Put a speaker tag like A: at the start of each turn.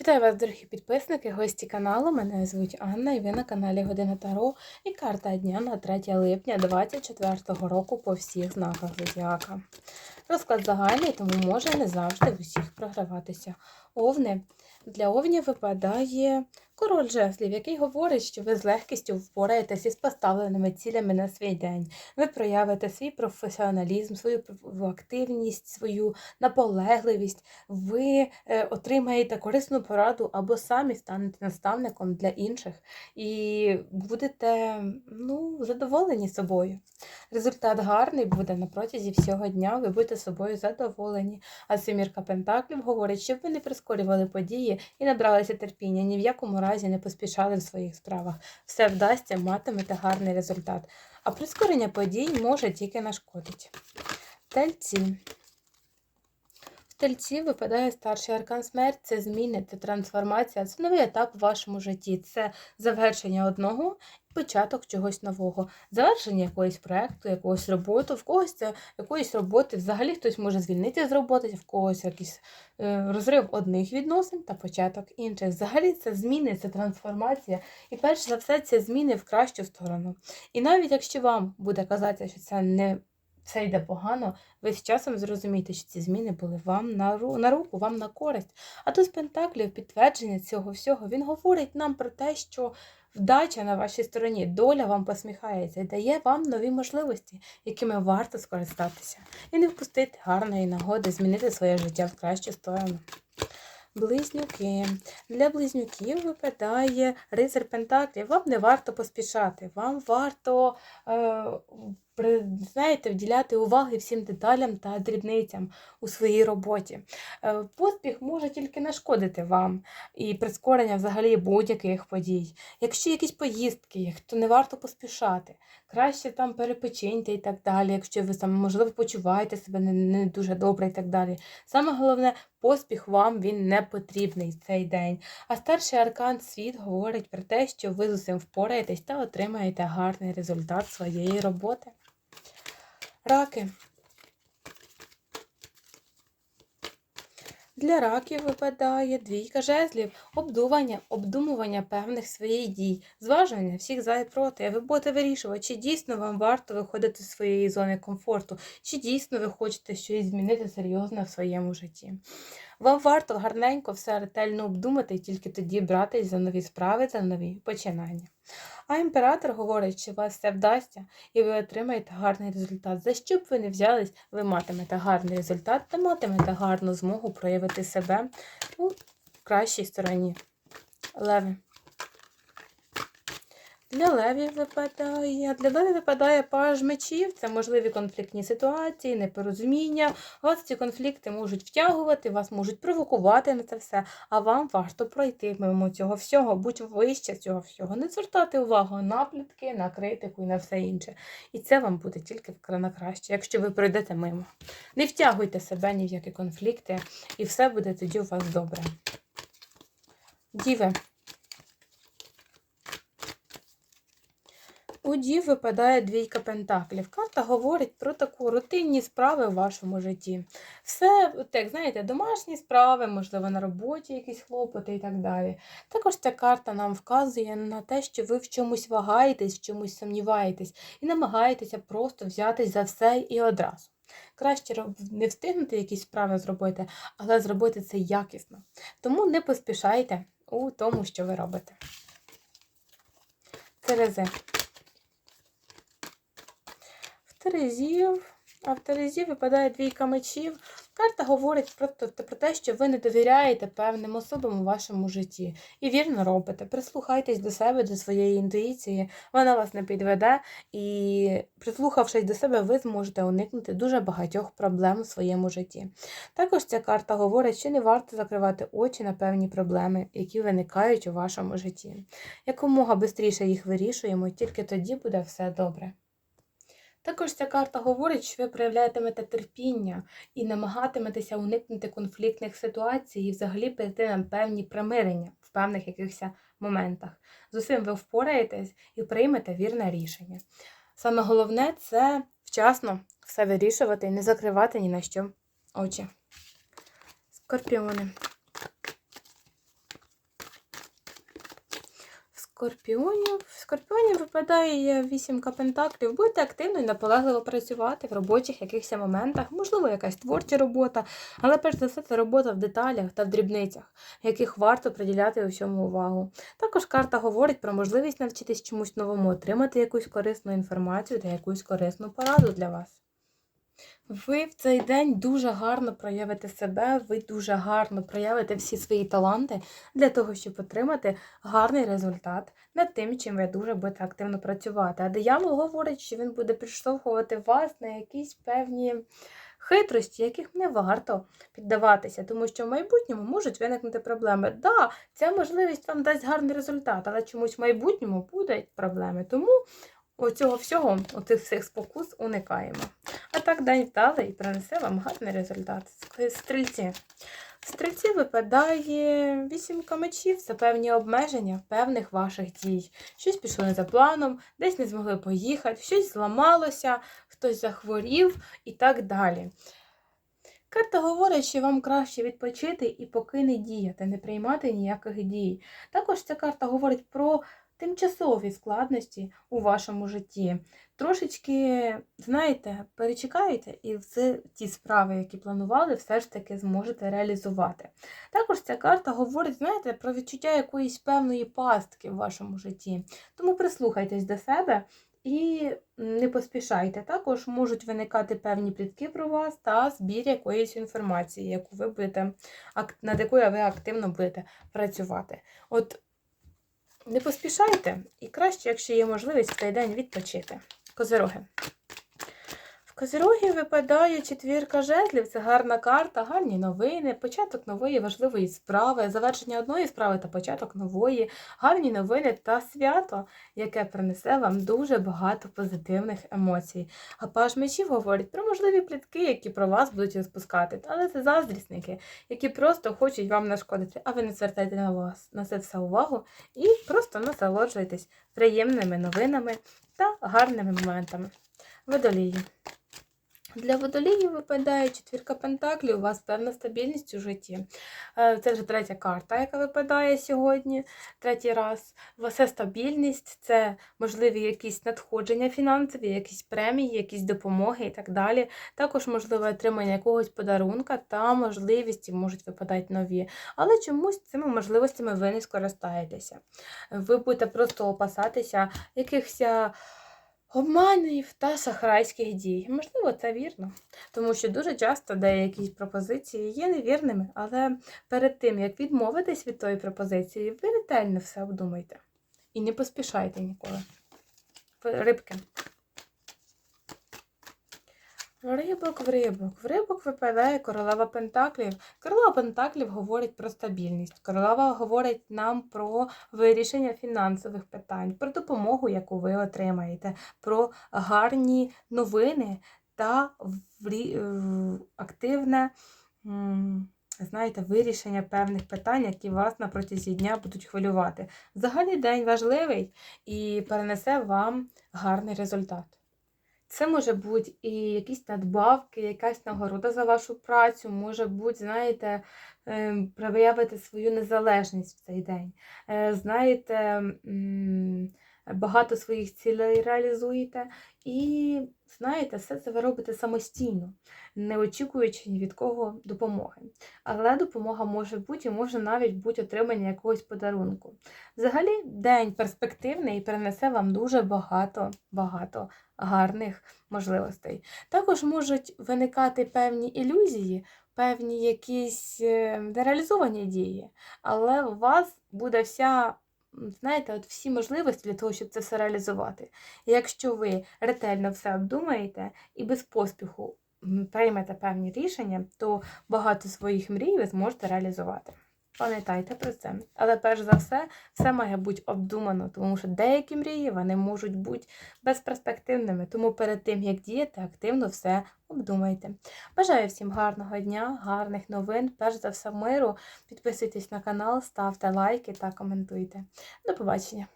A: Вітаю вас, дорогі підписники, гості каналу. Мене звуть Анна і ви на каналі Година Таро і карта дня на 3 липня 2024 року по всіх знаках Зодіака. Розклад загальний, тому може не завжди в усіх програватися. Овни. Для овнів випадає король жезлів, який говорить, що ви з легкістю впораєтесь із поставленими цілями на свій день. Ви проявите свій професіоналізм, свою активність, свою наполегливість. Ви е, отримаєте корисну пораду або самі станете наставником для інших і будете ну, задоволені собою. Результат гарний буде на протязі всього дня, ви будете собою задоволені. А Семірка Пентаклів говорить, щоб ви не прискорювали події і набралися терпіння, ні в якому разі не поспішали в своїх справах. Все вдасться, матимете гарний результат. А прискорення подій може тільки нашкодити. Тельці. Тельці випадає старший аркан смерть, це зміни, це трансформація, це новий етап в вашому житті, це завершення одного і початок чогось нового, завершення якогось проєкту, якогось роботи, в когось це якоїсь роботи. Взагалі хтось може звільнитися з роботи, в когось якийсь е, розрив одних відносин та початок інших. Взагалі це зміни, це трансформація. І перш за все, це зміни в кращу сторону. І навіть якщо вам буде казатися, що це не все йде погано, ви з часом зрозумієте, що ці зміни були вам на, ру, на руку, вам на користь. А тут з Пентаклів підтвердження цього всього, він говорить нам про те, що вдача на вашій стороні, доля вам посміхається і дає вам нові можливості, якими варто скористатися, і не впустити гарної нагоди, змінити своє життя в кращу сторону. Близнюки. Для близнюків випадає рицар Пентаклів. Вам не варто поспішати, вам варто е, знаєте, вділяти уваги всім деталям та дрібницям у своїй роботі. Е, поспіх може тільки нашкодити вам і прискорення взагалі будь-яких подій. Якщо якісь поїздки, то не варто поспішати. Краще там перепочиньте і так далі, якщо ви там, можливо, почуваєте себе не дуже добре і так далі. Саме головне, поспіх вам він не потрібний цей день. А старший аркан світ говорить про те, що ви з усім впораєтесь та отримаєте гарний результат своєї роботи. Раки. Для раків випадає двійка жезлів, обдування, обдумування певних своїх дій, зважування всіх за і проти. А ви будете вирішувати, чи дійсно вам варто виходити з своєї зони комфорту, чи дійсно ви хочете щось змінити серйозно в своєму житті. Вам варто гарненько все ретельно обдумати і тільки тоді братись за нові справи, за нові починання. А імператор говорить, що вас все вдасться і ви отримаєте гарний результат. За що б ви не взялись, ви матимете гарний результат та матимете гарну змогу проявити себе у кращій стороні. Леви. Для левів випадає. Для левів випадає паж мечів, це можливі конфліктні ситуації, непорозуміння. Вас ці конфлікти можуть втягувати, вас можуть провокувати на це все, а вам варто пройти мимо цього всього, будь вище цього всього. Не звертати увагу на плітки, на критику і на все інше. І це вам буде тільки на краще, якщо ви пройдете мимо. Не втягуйте себе ні в які конфлікти, і все буде тоді у вас добре. Діви. У Дів випадає двійка пентаклів. Карта говорить про таку рутинні справи в вашому житті. Все, так, знаєте, домашні справи, можливо, на роботі якісь хлопоти і так далі. Також ця карта нам вказує на те, що ви в чомусь вагаєтесь, в чомусь сумніваєтесь і намагаєтеся просто взятись за все і одразу. Краще не встигнути якісь справи зробити, але зробити це якісно. Тому не поспішайте у тому, що ви робите. Терези. Терезів. А в Терезі випадає двійка мечів. Карта говорить про, про те, що ви не довіряєте певним особам у вашому житті. І вірно робите. Прислухайтесь до себе, до своєї інтуїції, вона вас не підведе, і, прислухавшись до себе, ви зможете уникнути дуже багатьох проблем у своєму житті. Також ця карта говорить, що не варто закривати очі на певні проблеми, які виникають у вашому житті. Якомога швидше їх вирішуємо, тільки тоді буде все добре. Також ця карта говорить, що ви проявлятимете терпіння і намагатиметеся уникнути конфліктних ситуацій і взагалі прийти на певні примирення в певних якихось моментах. З усім ви впораєтесь і приймете вірне рішення. Саме головне це вчасно все вирішувати і не закривати ні на що очі. Скорпіони. Скорпіонів. В скорпіонів випадає вісімка пентаклів. Будьте активно і наполегливо працювати в робочих якихось моментах, можливо, якась творча робота, але перш за все це робота в деталях та в дрібницях, яких варто приділяти усьому увагу. Також карта говорить про можливість навчитись чомусь новому, отримати якусь корисну інформацію та якусь корисну пораду для вас. Ви в цей день дуже гарно проявите себе, ви дуже гарно проявите всі свої таланти для того, щоб отримати гарний результат над тим, чим ви дуже будете активно працювати. А диявол говорить, що він буде підштовхувати вас на якісь певні хитрості, яких не варто піддаватися, тому що в майбутньому можуть виникнути проблеми. Да, ця можливість вам дасть гарний результат, але чомусь в майбутньому будуть проблеми. Тому оцього всього, оцих всіх спокус уникаємо. А так день вдалий і принесе вам гарний результат. Стрільці. Стрільці випадає вісімка мечів, це певні обмеження певних ваших дій. Щось пішло не за планом, десь не змогли поїхати, щось зламалося, хтось захворів і так далі. Карта говорить, що вам краще відпочити і поки не діяти, не приймати ніяких дій. Також ця карта говорить про тимчасові складності у вашому житті. Трошечки, знаєте, перечекаєте і все ті справи, які планували, все ж таки зможете реалізувати. Також ця карта говорить, знаєте, про відчуття якоїсь певної пастки в вашому житті. Тому прислухайтесь до себе. І не поспішайте. Також можуть виникати певні плітки про вас та збір якоїсь інформації, яку ви будете, над якою ви активно будете працювати. От не поспішайте, і краще, якщо є можливість в цей день відпочити. Козироги. В випадає четвірка жезлів, це гарна карта, гарні новини, початок нової важливої справи, завершення одної справи та початок нової, гарні новини та свято, яке принесе вам дуже багато позитивних емоцій. А паж мечів говорить про можливі плітки, які про вас будуть розпускати. Але це заздрісники, які просто хочуть вам нашкодити, а ви не звертайте на вас на це все увагу і просто насолоджуйтесь приємними новинами та гарними моментами. Водолії. Для водолії випадає четвірка пентаклів, у вас певна стабільність у житті. Е, Це вже третя карта, яка випадає сьогодні, третій раз. Це стабільність, це можливі якісь надходження фінансові, якісь премії, якісь допомоги і так далі. Також можливе отримання якогось подарунка та можливості можуть випадати нові. Але чомусь цими можливостями ви не скористаєтеся. Ви будете просто опасатися якихось обманів та шахрайських дій. Можливо, це вірно, тому що дуже часто деякі пропозиції є невірними, але перед тим, як відмовитись від тої пропозиції, ви ретельно все обдумайте. І не поспішайте ніколи. Рибки. Рибок в рибок. В рибок випадає королева Пентаклів. Королева Пентаклів говорить про стабільність. Королева говорить нам про вирішення фінансових питань, про допомогу, яку ви отримаєте, про гарні новини та активне. Знаєте, вирішення певних питань, які вас на протязі дня будуть хвилювати. Взагалі день важливий і перенесе вам гарний результат. Це може бути і якісь надбавки, якась нагорода за вашу працю, може бути, знаєте, ем, проявити свою незалежність в цей день. Е, знаєте, багато своїх цілей реалізуєте. І, знаєте, все це ви робите самостійно, не очікуючи ні від кого допомоги. Але допомога може бути і може навіть бути отримання якогось подарунку. Взагалі, день перспективний і перенесе вам дуже багато-багато гарних можливостей. Також можуть виникати певні ілюзії, певні якісь е, нереалізовані дії, але у вас буде вся знаєте, от всі можливості для того, щоб це все реалізувати. І якщо ви ретельно все обдумаєте і без поспіху приймете певні рішення, то багато своїх мрій ви зможете реалізувати. Пам'ятайте про це. Але перш за все, все має бути обдумано, тому що деякі мрії вони можуть бути безперспективними. Тому перед тим, як діяти, активно все обдумайте. Бажаю всім гарного дня, гарних новин, перш за все, миру. Підписуйтесь на канал, ставте лайки та коментуйте. До побачення!